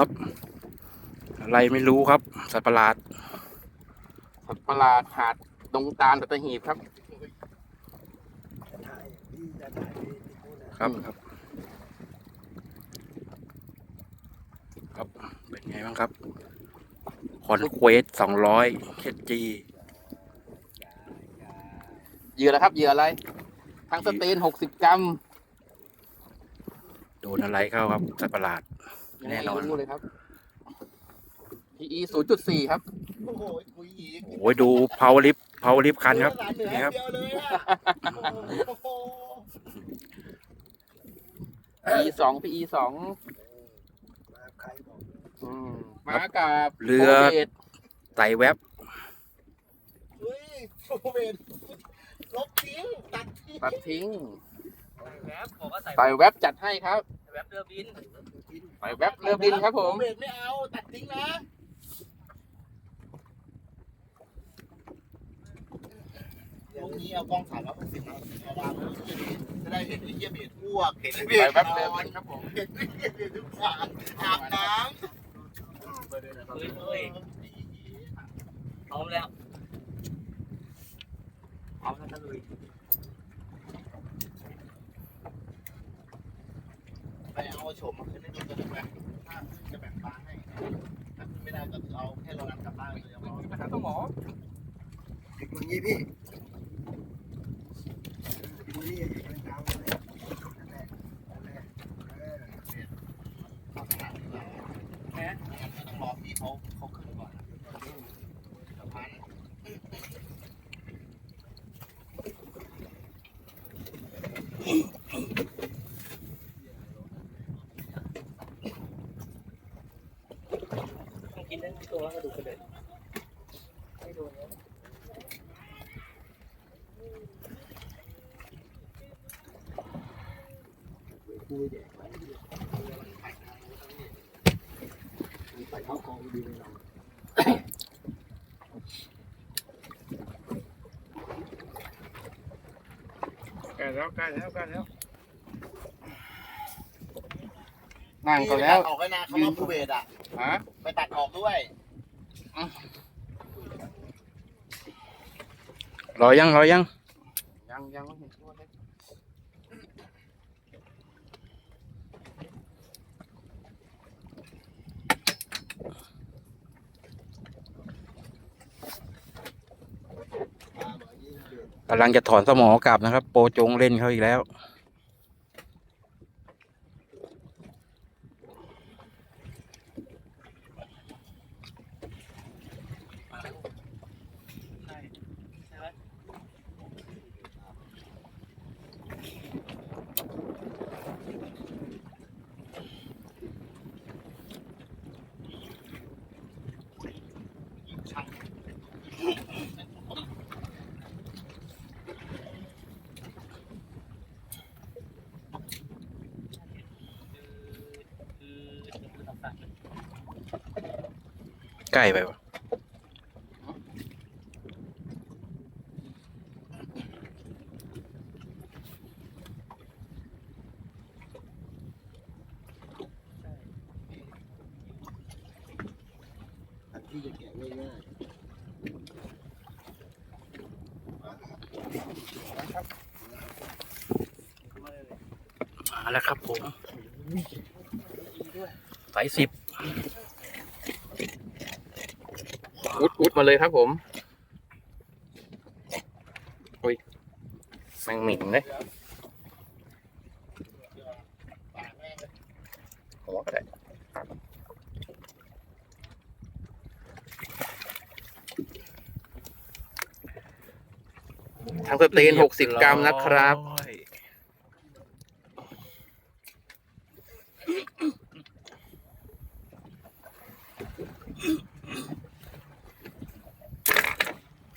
ครับ อะไรไม่รู้ครับ สัตว์ประหลาด สัตว์ประหลาดหาดดงตาลตัตหีบครับ ครับครับ ครับเป็นไงบ้างครับคอนเควสสองร้อยเคจีเหยื่อแล้วครับเหยื่ออะไรทั้งสเตนหกสิบกรัมโดนอะไรเข้าครับ สัตว์ประหลาด แน่นอนไม่รู้เลยครับ PE ศูนย์จุดสี่ครับ โอ้โหคุยอีกโอ้ยดูพาวลิฟพาวลิฟคันครับ หลานเหนือนี่ครับ เดียวเลยอะโอ้โห PE สอง PE สองมาใครบอกอืมมากับเรือโคเดตไต่แวบเฮ้ยโอ้เวนลบทิ้งตัดทิ้งตัดทิ้งแวบบอกว่าใส่ใส่แว็บจัดให้ครับ แวบเรือบิน ใส่แว็บเรือบินครับผมโอเวนไม่เอาตัดทิ้งนะพรุ่งนี้เอากล้องถ่ายแล้วเป็นสิบนะเอาวางไว้ที่นี่จะได้เห็นไอ้เหี้ยเบียดพวกเห็นไอ้เบียดแว็บเรือนครับผมเห็นไอ้เบียดทุกอย่างอาบน้เฮ้ยเฮ้ยำพร้อมแล้วพร้อมแล้วตะลุย ไปเอาโฉมมาขึ้นให้ดูกันได้ไหมถ้าจะแบ่งฟ้าให้ถ้าขึ้นไม่ได้ก็คือเอาแค่เรานำกลับบ้านเลยเอามีปัญหาสมองอย่างนี้พี่ดูนี่เป็นดาวเลยนั่นแหละนั่นแหละเออเข้าสนามดีกว่าแค่ต้องรอพี่เขาเขาขึ้นก่อนเดี๋ยวพัน กินได้ทุกตัวกระดูกกระเด็นไม่โดนแล้วคุยเด็กไว้ไปเข้ากองดีเลยเราใกล้แล้วใกล้แล้วใกล้แล้ว นั่งก็แล้ว ออกไปนาเขามาพูเวดอะ ฮะ ไปตัดออกด้วย รอยังรอยัง ยังยังไม่เห็นตัวเลยกำลังจะถอนสมอกลับนะครับ โปรจงเล่นเขาอีกแล้ว ใช่ใช่ไหม คือคือจะคือต่างๆ ใกล้ไปวะที่จะแกะง่ายมา แล้วครับผมสายสิบอุดอุดมาเลยครับผมอุ้ยแมงหมิ่งเลยหัวก็ได้ทั้งสเตนหกสิบกรัมนะครับเยอย